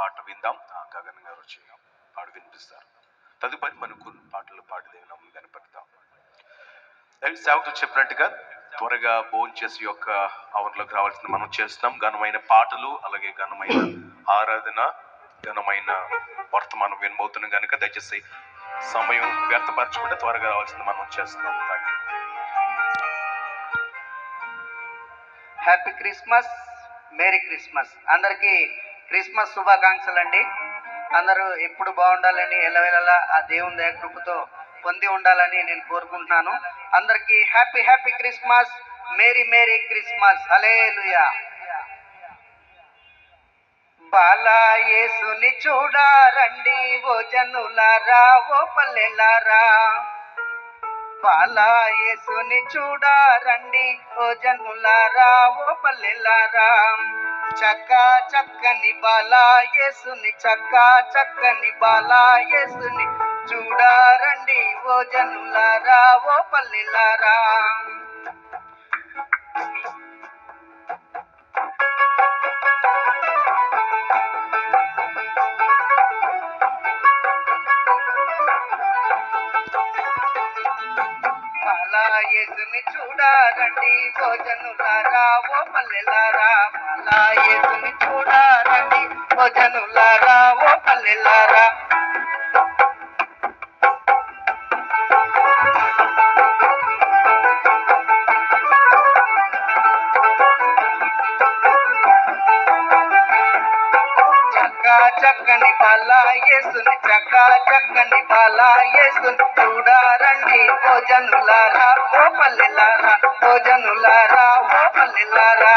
పాట విందాం. ఆ గగన్ గారు వచ్చి పాడు వినిపిస్తారు. తదుపరి మనం కొన్ని పాటలు పాడి దేవుని కనపడతాం సేవకులు చెప్పినట్టుగా త్వరగా భోజనం చేసి యొక్క అవర్లోకి రావాల్సిన మనం చేస్తున్నాం. ఘనమైన పాటలు అలాగే ఘనమైన ఆరాధన ఘనమైన వర్తమానం వినబోతున్నాం కనుక దయచేసి సమయం వ్యర్థపరచకుండా త్వరగా రావాల్సింది మనం చేస్తున్నాం. Thank you happy Christmas merry Christmas అందరికీ క్రిస్మస్ శుభాకాంక్షలు అండి అందరూ ఎప్పుడు బాగుండాలని ఎల్లవేళలా ఆ దేవుని దయకృపతో పొంది ఉండాలని నేను కోరుకుంటున్నాను. అందరికీ happy happy Christmas. Merry merry Christmas. హలే బాలా యేసుని చూడారండి ఓ జనులారా ఓ పల్లెలారా. బాలా యేసుని చూడారండి ఓ జనులారా ఓ పల్లెలారా. చక్కా చక్కని బాలా యేసుని చక్కా చక్కని బాలా యేసుని. చూడారండి ఓ జనులారా ఓ పల్లెలారా. చూడారండి భోజనులారా ఓ పల్లెలారా మళ్ళా ఏసుని చూడారండి భోజనులారా ఓ పల్లెలారా. చక్కని బాల యేసుని చక్క చక్కని బాల యేసుని చూడారండి ఓ జనులారా ఓ పల్లెలారా ఓ జనులారా ఓ పల్లెలారా.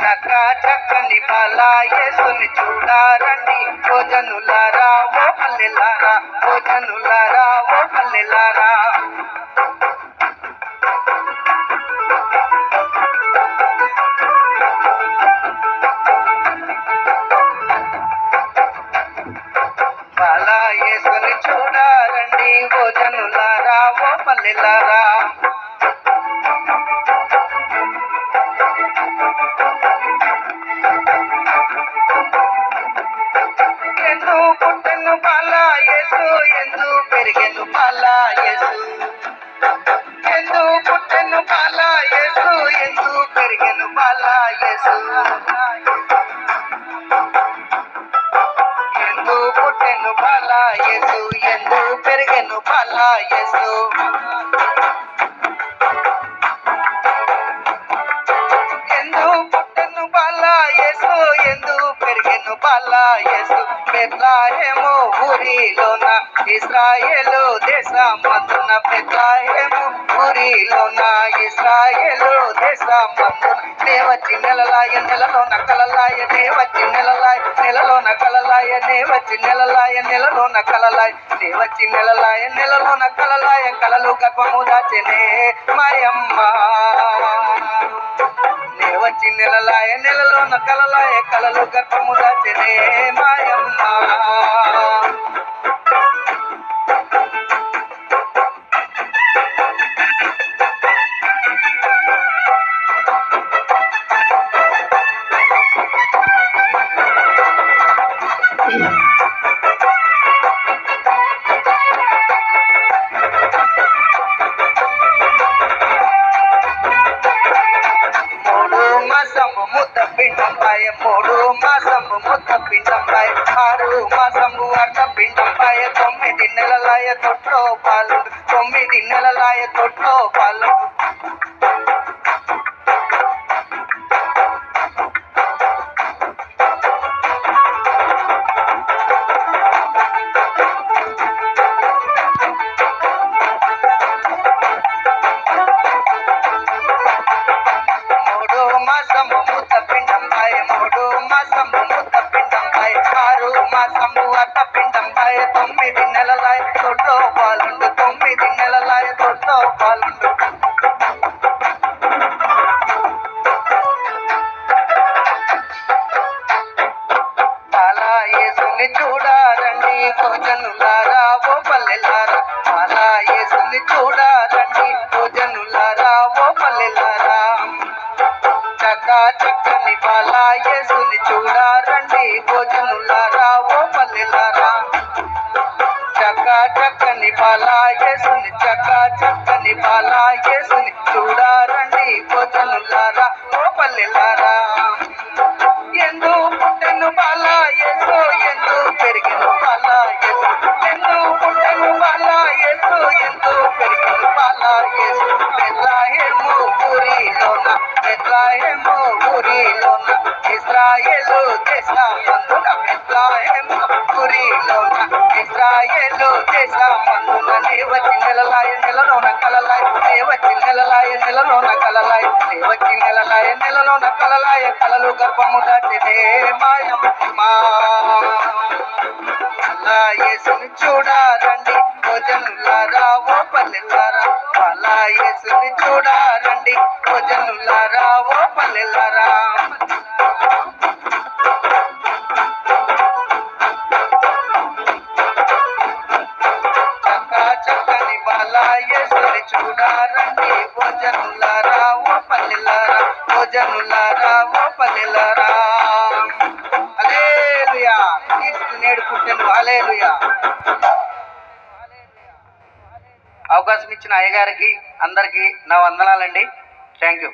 చక్క చక్కని బాల యేసుని చూడారండి ఓ జనులారా ఓ పల్లెలారా ఓ జనులారా ఓ పల్లెలారా. నిల్లారా ఎందు పుట్టెను పాలా యేసు ఎందు పెరిగెను పాలా యేసు. ఎందు పుట్టెను పాలా యేసు. పుట్టెను ఎందు పెరిగెను బాలా ఎందు పుట్టెను బాలా ఎందు పెరిగెను బాలా యేసు. బెత్లహేము ఊరిలోన ఇస్రాయేలు దేశమందున. బెత్లహేము ఊరిలోన ఇస్రాయేలు దేశమందున. వచ్చి నెలలాయ నెలలో నకలలాయ దేవచి నెలలాయ నెలలో నకలలాయ వచ్చి నెలలాయ నెలలో నక్కలలాయ నే వచ్చి నెలలాయ నెలలో నక్కలలాయ కలలు గర్భము దాచెనే మాయమ్మ. నే వచ్చి నెలలాయ నెలలో నక్కలలాయ కలలు గర్భము దాచెనే మాయమ్మ. మాసము ఆరు మాసము అర్ధ తొమ్మిది నెలలాయ తొట్లో పాలు తొమ్మిది నెలలాయ తొట్లో పాలు మూడు మాసము ముద్ద పిండంపాయ మూడు పల్లెలారా అలా యేసుని చూడారండి ఓ జనులారా ఓ చక్క చక్కని బాల యేసుని చూడారండి భోజనులారా ఓ పల్లెలారా. చక్క చక్కని బాల యేసుని చక్క చక్కని బాల యేసుని చూడారండి భోజనులారా ఓ పల్లెలారా. ఎందు పుట్టెను బాల కలలాయ కలలు గర్భము దాచినే మాయం అలా యేసుని చూడారండి భోజనులారా ఓ పల్లెలారా అలా యేసుని చూడారండి భోజనులారా ఓ పల్లెలారా. చక్కని బాల చూడారండి భోజనులారా ఓ పల్లెలారా. భోజనులారా ఓ పల్లెలారా. హల్లెలూయా. క్రీస్తు నేడు పుట్టెను అలేలుయా అవకాశం ఇచ్చిన అయ్యగారికి అందరికీ నా వందనాలండి. Thank you